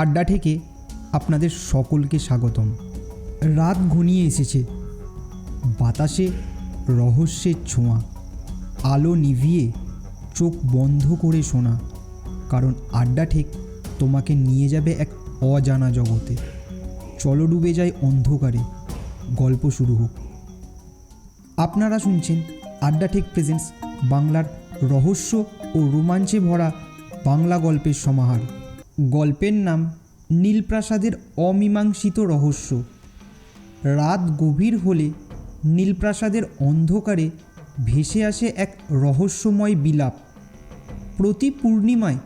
আড্ডা থেকে আপনাদের সকলকে স্বাগতম। রাত ঘনিয়ে এসেছে। বাতাসে রহস্যের ছোঁয়া। আলো নিভিয়ে চোখ বন্ধ করে শোনা। কারণ আড্ডা ঠিক তোমাকে নিয়ে যাবে এক অজানা জগতে। চলো ডুবে যায় অন্ধকারে। গল্প শুরু হোক। আপনারা শুনছেন আড্ডা টেক প্রেজেন্স বাংলার রহস্য ও রোমাঞ্চে ভরা বাংলা গল্পের সমাহার। গল্পের নাম নীলপ্রাসাদের অমীমাংসিত রহস্য। রাত গভীর হলে নীলপ্রাসাদের অন্ধকারে ভেসে আসে এক রহস্যময় বিলাপ। প্রতি পূর্ণিমায়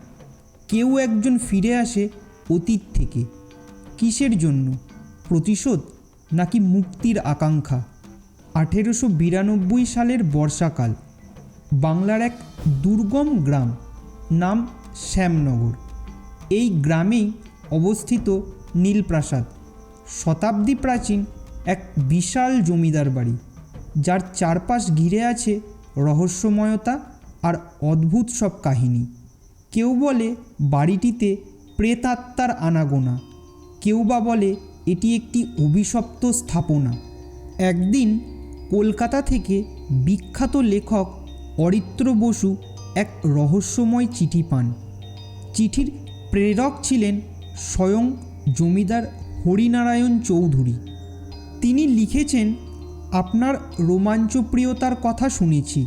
কেউ একজন ফিরে আসে অতীত থেকে। কিসের জন্য? প্রতিশোধ নাকি মুক্তির আকাঙ্ক্ষা? আঠেরোশো বিরানব্বই সালের বর্ষাকাল, বাংলার এক দুর্গম গ্রাম, নাম শ্যামনগর। এই গ্রামেই অবস্থিত নীলপ্রাসাদ, শতাব্দী প্রাচীন এক বিশাল জমিদার বাড়ি, যার চারপাশ ঘিরে আছে রহস্যময়তা আর অদ্ভুত সব কাহিনী। কেউ বলে বাড়িটিতে প্রেতাত্মার আনাগোনা, কেউ বা বলে এটি একটি অভিশপ্ত স্থাপনা। একদিন কলকাতা থেকে বিখ্যাত লেখক অরিত্র বসু এক রহস্যময় চিঠি পান। চিঠির প্রেরক ছিলেন স্বয়ং জমিদার হরিনারায়ণ চৌধুরী। তিনি লিখেছেন, আপনার রোমাঞ্চপ্রিয়তার কথা শুনেছি।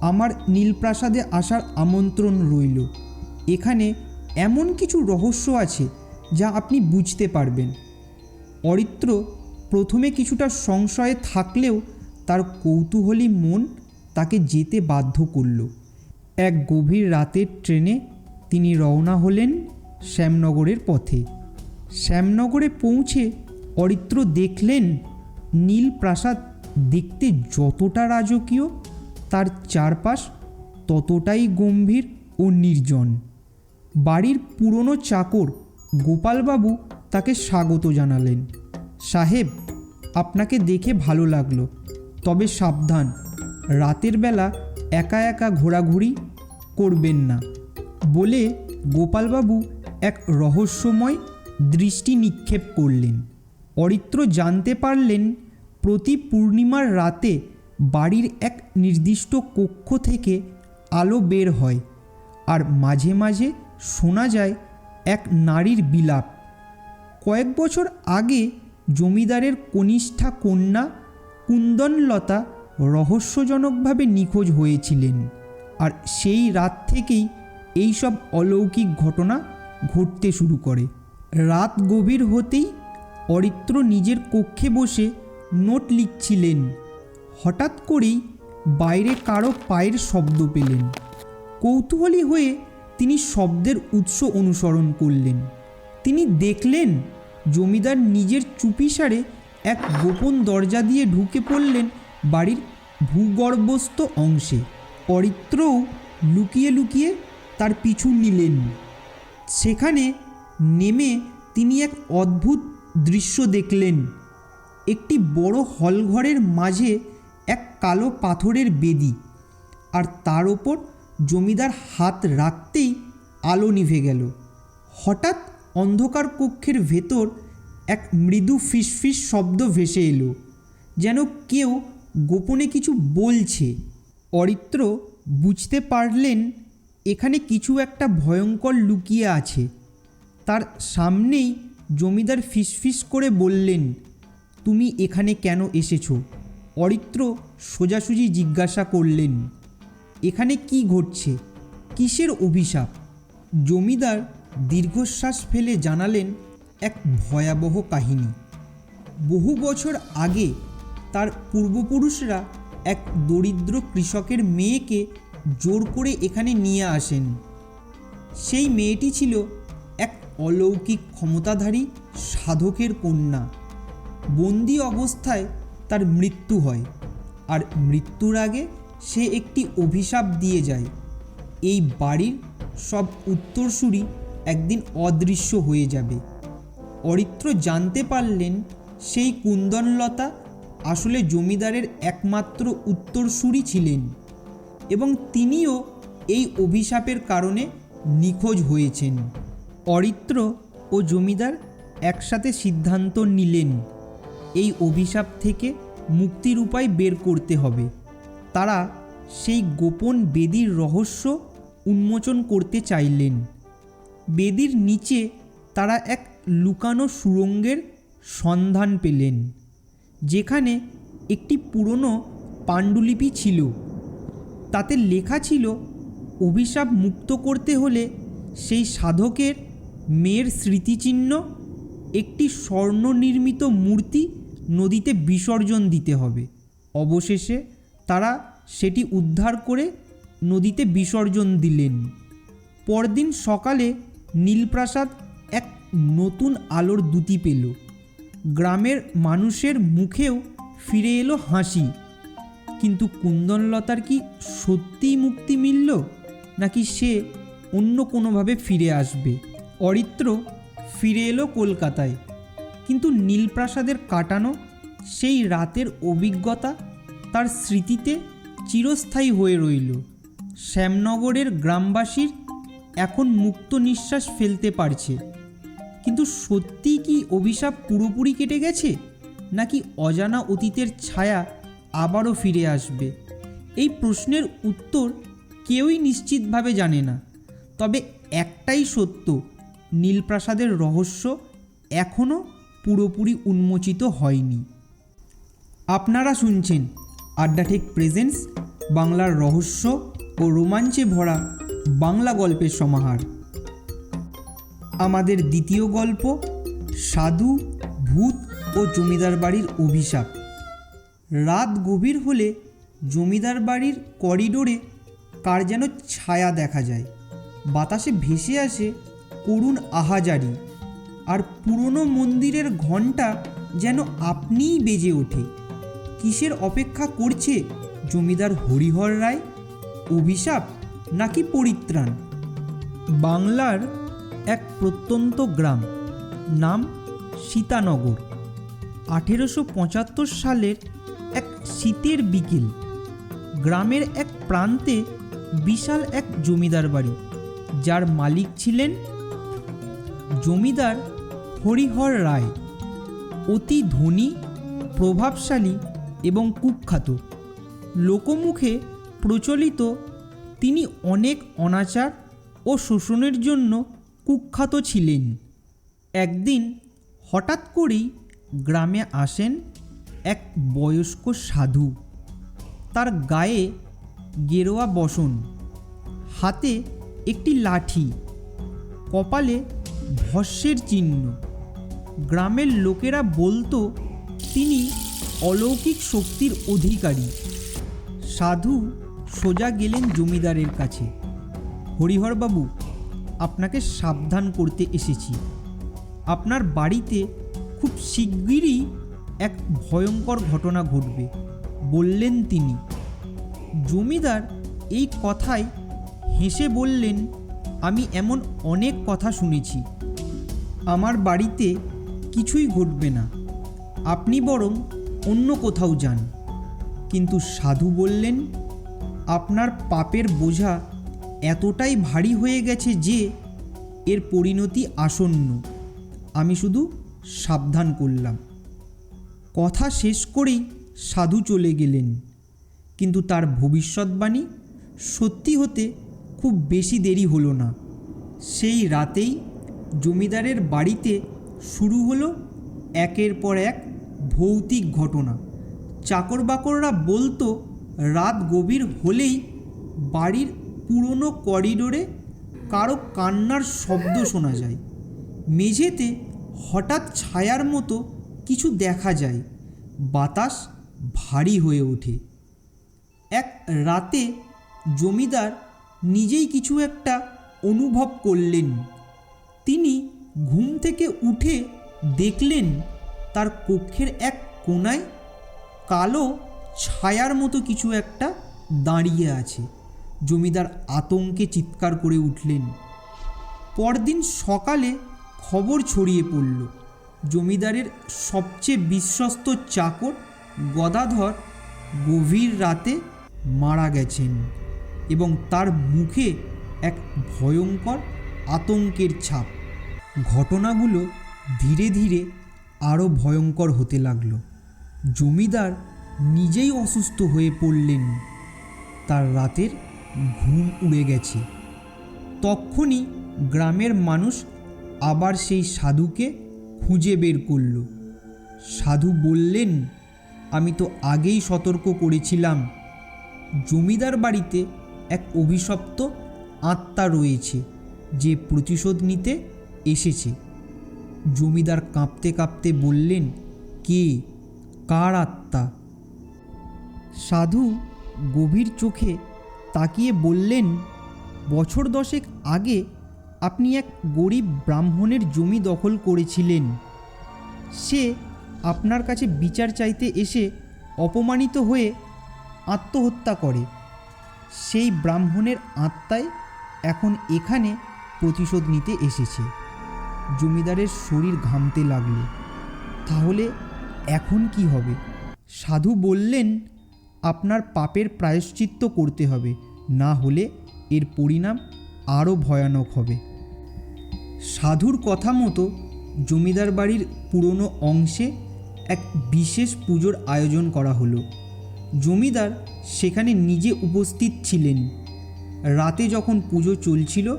আমার নীলপ্রাসাদে আসার আমন্ত্রণ রইল। এখানে এমন কিছু রহস্য আছে যা আপনি বুঝতে পারবেন। অরিত্র প্রথমে কিছুটা সংশয়ে থাকলেও তার কৌতূহলী মন তাকে যেতে বাধ্য করল। এক গভীর রাতের ট্রেনে তিনি রওনা হলেন শ্যামনগরের পথে। শ্যামনগরে পৌঁছে অরিত্র দেখলেন নীল প্রাসাদ দেখতে যতটা রাজকীয়, তার চারপাশ ততটাই গম্ভীর ও নির্জন। বাড়ির পুরনো চাকর গোপালবাবু তাকে স্বাগত জানালেন। সাহেব, আপনাকে দেখে ভালো লাগল, তবে সাবধান। রাতের বেলা একা একা ঘোরাঘুরি করবেন না। বলে গোপালবাবু এক রহস্যময় দৃষ্টি নিক্ষেপ করলেন। অরিত্র জানতে পারলেন, প্রতি পূর্ণিমার রাতে বাড়ির এক নির্দিষ্ট কক্ষ থেকে আলো বের হয় আর মাঝে মাঝে শোনা যায় এক নারীর বিলাপ। কয়েক বছর আগে জমিদারের কনিষ্ঠা কন্যা কুন্দনলতা রহস্যজনকভাবে নিখোঁজ হয়েছিলেন আর সেই রাত থেকেই এইসব অলৌকিক ঘটনা ঘটতে শুরু করে। রাত গভীর হতেই অরিত্র নিজের কক্ষে বসে নোট লিখছিলেন। হঠাৎ করেই বাইরে কারও পায়ের শব্দ পেলেন। কৌতূহলী হয়ে তিনি শব্দের উৎস অনুসরণ করলেন। তিনি দেখলেন জমিদার নিজের চুপিসারে এক গোপন দরজা দিয়ে ঢুকে পড়লেন বাড়ির ভূগর্ভস্থ অংশে। অরিত্রও লুকিয়ে লুকিয়ে তার পিছু নিলেন। সেখানে নেমে তিনি এক অদ্ভুত দৃশ্য দেখলেন। একটি বড় হলঘরের মাঝে এক কালো পাথরের বেদি আর তার ওপর জমিদার হাত রাখতেই আলো নিভে গেল। হঠাৎ অন্ধকার কক্ষের ভেতর এক মৃদু ফিসফিস শব্দ ভেসে এলো, যেন কেউ গোপনে কিছু বলছে। অরিত্র বুঝতে পারলেন এখানে কিছু একটা ভয়ঙ্কর লুকিয়ে আছে। তার সামনেই জমিদার ফিসফিস করে বললেন, তুমি এখানে কেন এসেছ? অরিত্র সোজাসুজি জিজ্ঞাসা করলেন, এখানে কি ঘটছে? কিসের অভিশাপ? জমিদার দীর্ঘশ্বাস ফেলে জানালেন এক ভয়াবহ কাহিনী। বহু বছর আগে তার পূর্বপুরুষরা এক দরিদ্র কৃষকের মেয়েকে জোর করে এখানে নিয়ে আসেন। সেই মেয়েটি ছিল এক অলৌকিক ক্ষমতাধারী সাধকের কন্যা। বন্দি অবস্থায় তার মৃত্যু হয় আর মৃত্যুর আগে সে একটি অভিশাপ দিয়ে যায়। এই বাড়ির সব উত্তরসূরি একদিন অদৃশ্য হয়ে যাবে। অরিত্র জানতে পারলেন সেই কুন্দনলতা আসলে জমিদারের একমাত্র উত্তরসূরি ছিলেন। এবং তিনিও এই অভিশাপের কারণে নিখোঁজ হয়েছেন। অরিত্র ও জমিদার একসাথে সিদ্ধান্ত নিলেন, এই অভিশাপ থেকে মুক্তির উপায় বের করতে হবে। তারা সেই গোপন বেদির রহস্য উন্মোচন করতে চাইলেন। বেদির নিচে তারা এক লুকানো সুড়ঙ্গের সন্ধান পেলেন, যেখানে একটি পুরনো পাণ্ডুলিপি ছিল। তাতে লেখা ছিল, অভিশাপ মুক্ত করতে হলে সেই সাধকের মেয়ের স্মৃতিচিহ্ন, একটি স্বর্ণ নির্মিত মূর্তি নদীতে বিসর্জন দিতে হবে। অবশেষে তারা সেটি উদ্ধার করে নদীতে বিসর্জন দিলেন। পরদিন সকালে নীলপ্রাসাদ এক নতুন আলোর দ্যুতি পেল। গ্রামের মানুষের মুখেও ফিরে এলো হাসি। কিন্তু কুন্দনলতার কি সত্যিই মুক্তি মিলল? নাকি সে অন্য কোনোভাবে ফিরে আসবে? অরিত্র ফিরে এলো কলকাতায়। কিন্তু নীলপ্রাসাদের কাটানো সেই রাতের অভিজ্ঞতা তার স্মৃতিতে চিরস্থায়ী হয়ে রইল। শ্যামনগরের গ্রামবাসীর এখন মুক্ত নিঃশ্বাস ফেলতে পারছে। কিন্তু সত্যিই কি অভিশাপ পুরোপুরি কেটে গেছে? নাকি অজানা অতীতের ছায়া আবারও ফিরে আসবে? এই প্রশ্নের উত্তর কেউই নিশ্চিতভাবে জানে না। তবে একটাই সত্য, নীলপ্রাসাদের রহস্য এখনও পুরোপুরি উন্মোচিত হয়নি। আপনারা শুনছেন আড্ডাঠেক প্রেজেন্স বাংলার রহস্য ও রোমাঞ্চে ভরা বাংলা গল্পের সমাহার। আমাদের দ্বিতীয় গল্প, সাধু, ভূত ও জমিদার বাড়ির অভিশাপ। রাত গভীর হলে জমিদার বাড়ির করিডোরে কার যেন ছায়া দেখা যায়। বাতাসে ভেসে আসে করুণ আহাজারি আর পুরনো মন্দিরের ঘণ্টা যেন আপনিই বেজে ওঠে। কিসের অপেক্ষা করছে জমিদার হরিহর রায়? অভিশাপ নাকি পরিত্রাণ? বাংলার এক প্রত্যন্ত গ্রাম, নাম সীতানগর। আঠেরোশো পঁচাত্তর সালের শীতের বিকেল। গ্রামের এক প্রান্তে বিশাল এক জমিদার বাড়ি, যার মালিক ছিলেন জমিদার হরিহর রায়। অতি ধনী, প্রভাবশালী এবং কুখ্যাত। লোকমুখে প্রচলিত, তিনি অনেক অনাচার ও শোষণের জন্য কুখ্যাত ছিলেন। একদিন হঠাৎ করেই গ্রামে আসেন এক বয়স্ক সাধু। তার গায়ে গেরোয়া বসন, হাতে একটি লাঠি, কপালে ভস্যের চিহ্ন। গ্রামের লোকেরা বলতো, তিনি অলৌকিক শক্তির অধিকারী। সাধু সোজা গেলেন জমিদারের কাছে। হরিহরবাবু, আপনাকে সাবধান করতে এসেছি। আপনার বাড়িতে খুব শিগগিরই এক ভয়ঙ্কর ঘটনা ঘটবে, বললেন তিনি। জমিদার এই কথায় হেসে বললেন, আমি এমন অনেক কথা শুনেছি। আমার বাড়িতে কিছুই ঘটবে না। আপনি বরং অন্য কোথাও যান। কিন্তু সাধু বললেন, আপনার পাপের বোঝা এতটাই ভারী হয়ে গেছে যে এর পরিণতি আসন্ন। আমি শুধু সাবধান করলাম। কথা শেষ করেই সাধু চলে গেলেন। কিন্তু তার ভবিষ্যৎবাণী সত্যি হতে খুব বেশি দেরি হলো না। সেই রাতেই জমিদারের বাড়িতে শুরু হলো একের পর এক ভৌতিক ঘটনা। চাকর বাকররা বলতো, রাত গভীর হলেই বাড়ির পুরনো করিডোরে কারও কান্নার শব্দ শোনা যায়। মেঝেতে হঠাৎ ছায়ার মতো কিছু দেখা যায়। বাতাস ভারী হয়ে ওঠে। এক রাতে জমিদার নিজেই কিছু একটা অনুভব করলেন। তিনি ঘুম থেকে উঠে দেখলেন তার কক্ষের এক কোণায় কালো ছায়ার মতো কিছু একটা দাঁড়িয়ে আছে। জমিদার আতঙ্কে চিৎকার করে উঠলেন। পরদিন সকালে খবর ছড়িয়ে পড়ল। জমিদারের সবচেয়ে বিশ্বস্ত চাকর গদাধর গভীর রাতে মারা গেছেন এবং তার মুখে এক ভয়ঙ্কর আতঙ্কের ছাপ। ঘটনাগুলো ধীরে ধীরে আরও ভয়ঙ্কর হতে লাগল। জমিদার নিজেই অসুস্থ হয়ে পড়লেন। তার রাতের ঘুম উড়ে গেছে। তক্ষুনি গ্রামের মানুষ আবার সেই সাধুকে খুঁজে বের করল। সাধু বললেন, আমি তো আগেই সতর্ক করেছিলাম। জমিদার বাড়িতে এক অভিশপ্ত আত্মা রয়েছে, যে প্রতিশোধ নিতে এসেছে। জমিদার কাঁপতে কাঁপতে বললেন, কে? কার আত্মা? সাধু গভীর চোখে তাকিয়ে বললেন, বছর দশেক আগে আপনি এক গরিব ব্রাহ্মণের জমি দখল করেছিলেন। সে আপনার কাছে বিচার চাইতে এসে অপমানিত হয়ে আত্মহত্যা করে। সেই ব্রাহ্মণের আত্মায় এখন এখানে প্রতিশোধ নিতে এসেছে। জমিদারের শরীর ঘামতে লাগল। তাহলে এখন কি হবে? সাধু বললেন, আপনার পাপের প্রায়শ্চিত্ত করতে হবে। না হলে এর পরিণাম আরও ভয়ানক হবে। সাধুর কথা মতো জমিদার বাড়ির পুরনো অংশে এক বিশেষ পুজোর আয়োজন করা হলো। জমিদার সেখানে নিজে উপস্থিত ছিলেন। রাতে যখন পুজো চলছিল,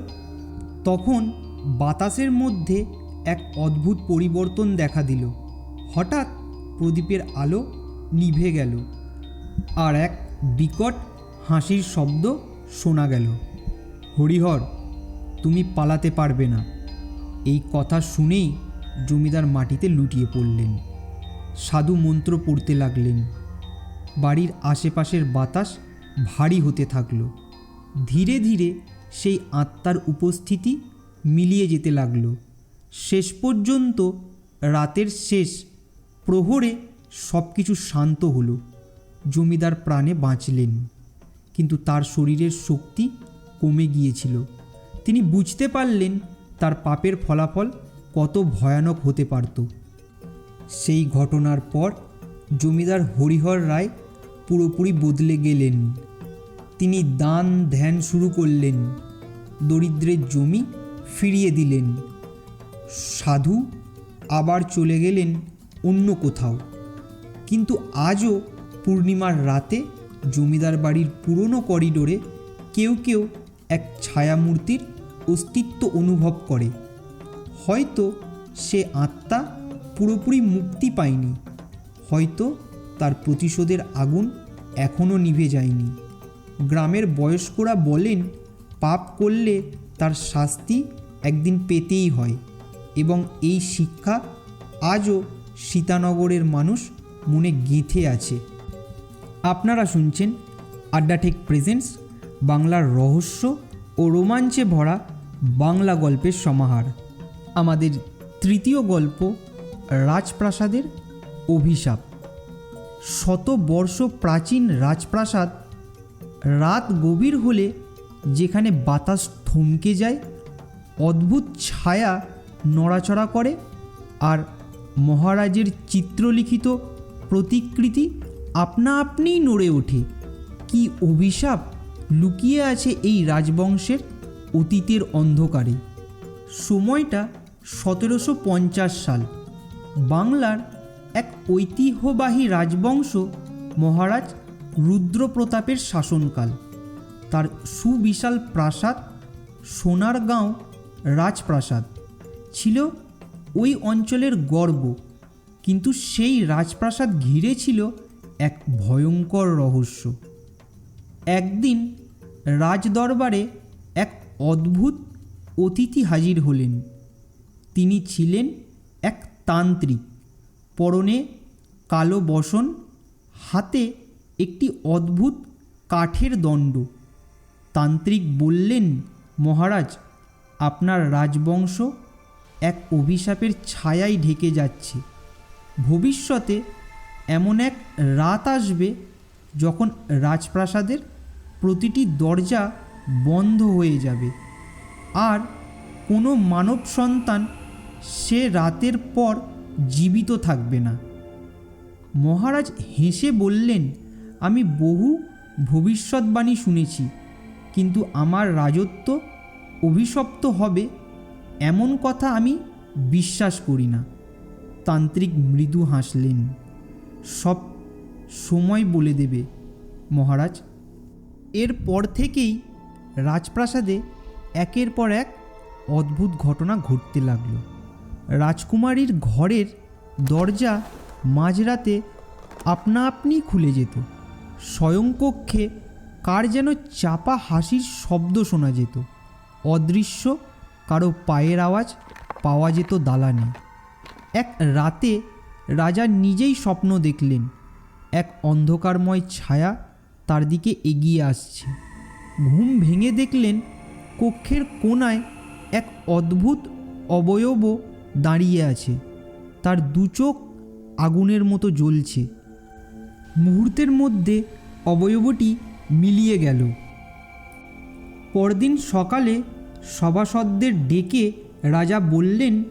তখন বাতাসের মধ্যে এক অদ্ভুত পরিবর্তন দেখা দিল। হঠাৎ প্রদীপের আলো নিভে গেল আর এক বিকট হাসির শব্দ শোনা গেল। হরিহর, তুমি পালাতে পারবে না। এই কথা শুনেই জমিদার মাটিতে লুটিয়ে পড়লেন। সাধু মন্ত্র পড়তে লাগলেন। বাড়ির আশেপাশের বাতাস ভারী হতে থাকল। ধীরে ধীরে সেই আত্মার উপস্থিতি মিলিয়ে যেতে লাগল। শেষ পর্যন্ত রাতের শেষ প্রহরে সব কিছু শান্ত হলো। জমিদার প্রাণে বাঁচলেন। কিন্তু তার শরীরের শক্তি কমে গিয়েছিল। তিনি বুঝতে পারলেন তার পাপের ফলাফল কত ভয়ানক হতে পারত। সেই ঘটনার পর জমিদার হরিহর রায় পুরোপুরি বদলে গেলেন। তিনি দান ধ্যান শুরু করলেন। দরিদ্রের জমি ফিরিয়ে দিলেন। সাধু আবার চলে গেলেন অন্য কোথাও। কিন্তু আজও পূর্ণিমার রাতে জমিদার বাড়ির পুরনো করিডোরে কেউ কেউ এক ছায়ামূর্তির অস্তিত্ব অনুভব করে। হয়তো সে আত্মা পুরোপুরি মুক্তি পায়নি। হয়তো তার প্রতিশোধের আগুন এখনও নিভে যায়নি। গ্রামের বয়স্করা বলেন, পাপ করলে তার শাস্তি একদিন পেতেই হয় এবং এই শিক্ষা আজও সীতানগরের মানুষ মনে গেঁথে আছে। আপনারা শুনছেন আড্ডাটেক প্রেজেন্টস, বাংলার রহস্য ও রোমাঞ্চে ভরা বাংলা গল্পের সমাহার। আমাদের তৃতীয় গল্প রাজপ্রাসাদের অভিশাপ। শত বর্ষ প্রাচীন রাজপ্রাসাদ রাত গভীর হলে যেখানে বাতাস থমকে যায়, অদ্ভুত ছায়া নড়াচড়া করে আর মহারাজের চিত্রলিখিত প্রতিকৃতি আপনা আপনিই নড়ে ওঠে। কি অভিশাপ লুকিয়ে আছে এই রাজবংশের? অতীতের অন্ধকারে। সময়টা সতেরোশো পঞ্চাশ সাল। বাংলার এক ঐতিহ্যবাহী রাজবংশ মহারাজ রুদ্রপ্রতাপের শাসনকাল। তার সুবিশাল প্রাসাদ সোনারগাঁও রাজপ্রাসাদ ছিল ওই অঞ্চলের গর্ব। কিন্তু সেই রাজপ্রাসাদ ঘিরে ছিল এক ভয়ঙ্কর রহস্য। একদিন রাজদরবারে অদ্ভুত অতিথি হাজির হলেন। তিনি ছিলেন এক তান্ত্রিক। পরনে কালো বসন, হাতে একটি অদ্ভুত কাঠের দণ্ড। তান্ত্রিক বললেন, মহারাজ, আপনার রাজবংশ এক অভিশাপের ছায়ায় ঢেকে যাচ্ছে। ভবিষ্যতে এমন এক রাত আসবে যখন রাজপ্রাসাদের প্রতিটি দরজা বন্ধ হয়ে যাবে। আর কোনো মানব সন্তান সে রাতের পর জীবিত থাকবে না। মহারাজ হেসে বললেন, আমি বহু ভবিষ্যৎবাণী শুনেছি, কিন্তু আমার রাজত্ব অভিশপ্ত হবে এমন কথা আমি বিশ্বাস করি না। তান্ত্রিক মৃদু হাসলেন, সব সময় বলে দেবে মহারাজ। এরপর থেকেই রাজপ্রাসাদে একের পর এক অদ্ভুত ঘটনা ঘটতে লাগল। রাজকুমারীর ঘরের দরজা মাঝরাতে আপনা আপনি খুলে যেত। স্বয়ংকক্ষে কার যেন চাপা হাসির শব্দ শোনা যেত। অদৃশ্য, কারও পায়ের আওয়াজ পাওয়া যেত দালানে। এক রাতে রাজা নিজেই স্বপ্ন দেখলেন। এক অন্ধকারময় ছায়া তার দিকে এগিয়ে আসছে। ঘুম ভেঙে দেখলেন কক্ষের কোণায় এক অদ্ভুত অবয়ব দাঁড়িয়ে আছে। তার দু চোখ আগুনের মতো জ্বলছে। মুহূর্তের মধ্যে অবয়বটি মিলিয়ে গেল। পরদিন সকালে সভাসদদের ডেকে রাজা বললেন,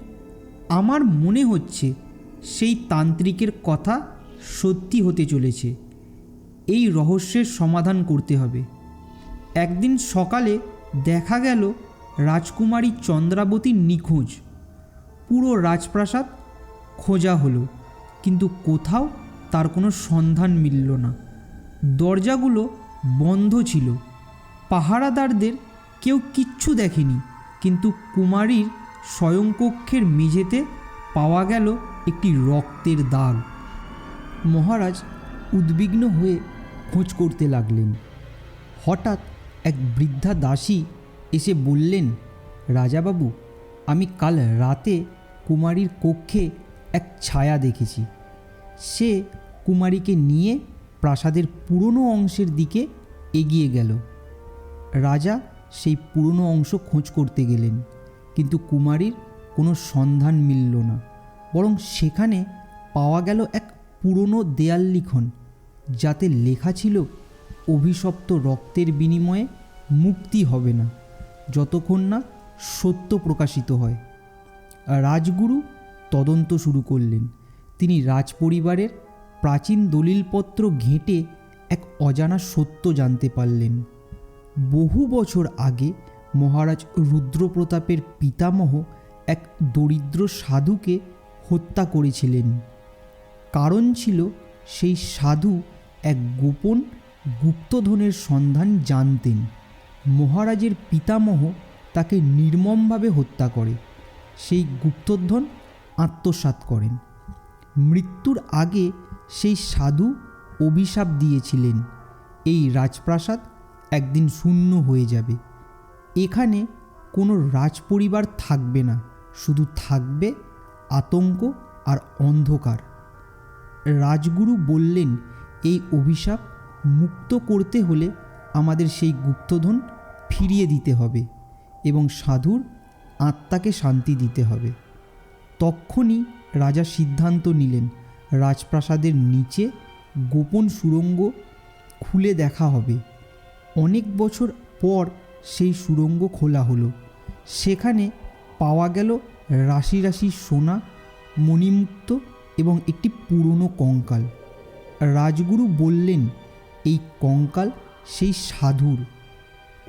আমার মনে হচ্ছে সেই তান্ত্রিকের কথা সত্যি হতে চলেছে। এই রহস্যের সমাধান করতে হবে। একদিন সকালে দেখা গেল রাজকুমারী চন্দ্রাবতী নিখোঁজ। পুরো রাজপ্রাসাদ খোঁজা হলো, কিন্তু কোথাও তার কোনো সন্ধান মিলল না। দরজাগুলো বন্ধ ছিল। পাহারাদারদের কেউ কিচ্ছু দেখেনি, কিন্তু কুমারীর স্বয়ংকক্ষের মেঝেতে পাওয়া গেল একটি রক্তের দাগ। মহারাজ উদ্বিগ্ন হয়ে খোঁজ করতে লাগলেন। হঠাৎ এক বৃদ্ধা দাসী এসে বললেন, রাজাবাবু, আমি কাল রাতে কুমারীর কক্ষে এক ছায়া দেখেছি। সে কুমারীকে নিয়ে প্রাসাদের পুরনো অংশের দিকে এগিয়ে গেল। রাজা সেই পুরনো অংশ খোঁজ করতে গেলেন, কিন্তু কুমারীর কোনো সন্ধান মিলল না। বরং সেখানে পাওয়া গেল এক পুরনো দেয়াল লিখন, যাতে লেখা ছিল অভিশপ্ত রক্তের বিনিময়ে মুক্তি হবে না, যতক্ষণ না সত্য প্রকাশিত হয়। রাজগুরু তদন্ত শুরু করলেন। তিনি রাজপরিবারের প্রাচীন দলিলপত্র ঘেঁটে এক অজানা সত্য জানতে পারলেন। বহু বছর আগে মহারাজ রুদ্রপ্রতাপের পিতামহ এক দরিদ্র সাধুকে হত্যা করেছিলেন। কারণ ছিল সেই সাধু এক গোপন গুপ্তধনের সন্ধান জানতেন। মহারাজের পিতামহ তাকে নির্মমভাবে হত্যা করে। সেই গুপ্তধন আত্মসাৎ করেন। মৃত্যুর আগে সেই সাধু অভিশাপ দিয়েছিলেন। এই রাজপ্রাসাদ একদিন শূন্য হয়ে যাবে। এখানে কোনো রাজপরিবার থাকবে না। শুধু থাকবে আতঙ্ক আর অন্ধকার। রাজগুরু বললেন, এই অভিশাপ মুক্ত করতে হলে আমাদের সেই গুপ্তধন ফিরিয়ে দিতে হবে এবং সাধুর আত্মাকে শান্তি দিতে হবে। তক্ষণই রাজা সিদ্ধান্ত নিলেন, রাজপ্রাসাদের নিচে গোপন সুরঙ্গ খুলে দেখা হবে। অনেক বছর পর সেই সুরঙ্গ খোলা হলো। সেখানে পাওয়া গেল রাশি রাশি সোনা, মণিমুক্ত এবং একটি পুরনো কঙ্কাল। রাজগুরু বললেন এই কঙ্কাল সেই সাধুর।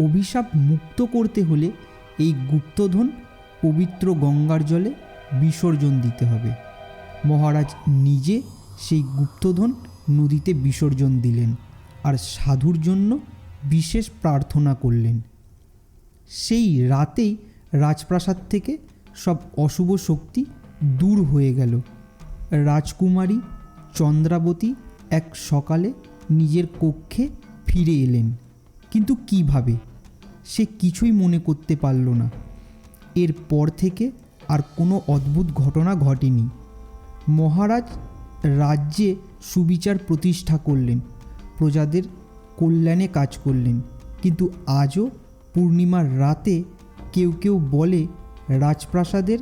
অভিশাপ মুক্ত করতে হলে এই গুপ্তধন পবিত্র গঙ্গার জলে বিসর্জন দিতে হবে। মহারাজ নিজে সেই গুপ্তধন নদীতে বিসর্জন দিলেন আর সাধুর জন্য বিশেষ প্রার্থনা করলেন। সেই রাতেই রাজপ্রাসাদ থেকে সব অশুভ শক্তি দূর হয়ে গেল। রাজকুমারী চন্দ্রাবতী এক সকালে নিজের কক্ষে ফিরে এলেন। কিন্তু কীভাবে? সে কিছুই মনে করতে পারল না। এরপর থেকে আর কোনো অদ্ভুত ঘটনা ঘটেনি। মহারাজ রাজ্যে সুবিচার প্রতিষ্ঠা করলেন, প্রজাদের কল্যাণে কাজ করলেন। কিন্তু আজও পূর্ণিমার রাতে কেউ কেউ বলে, রাজপ্রাসাদের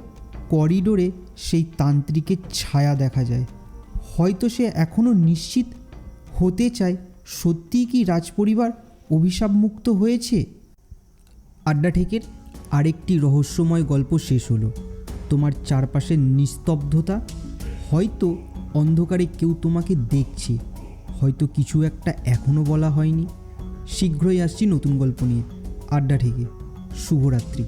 করিডোরে সেই তান্ত্রিকের ছায়া দেখা যায়। হয়তো সে এখনও নিশ্চিত হতে চায়, সত্যিই কি রাজপরিবার অভিশাপমুক্ত হয়েছে? আড্ডা ঠেকের আরেকটি রহস্যময় গল্প শেষ হলো। তোমার চারপাশের নিস্তব্ধতা? হয়তো অন্ধকারে কেউ তোমাকে দেখছে। হয়তো কিছু একটা এখনও বলা হয়নি। শীঘ্রই আসছি নতুন গল্প নিয়ে। আড্ডা ঠেকে শুভরাত্রি।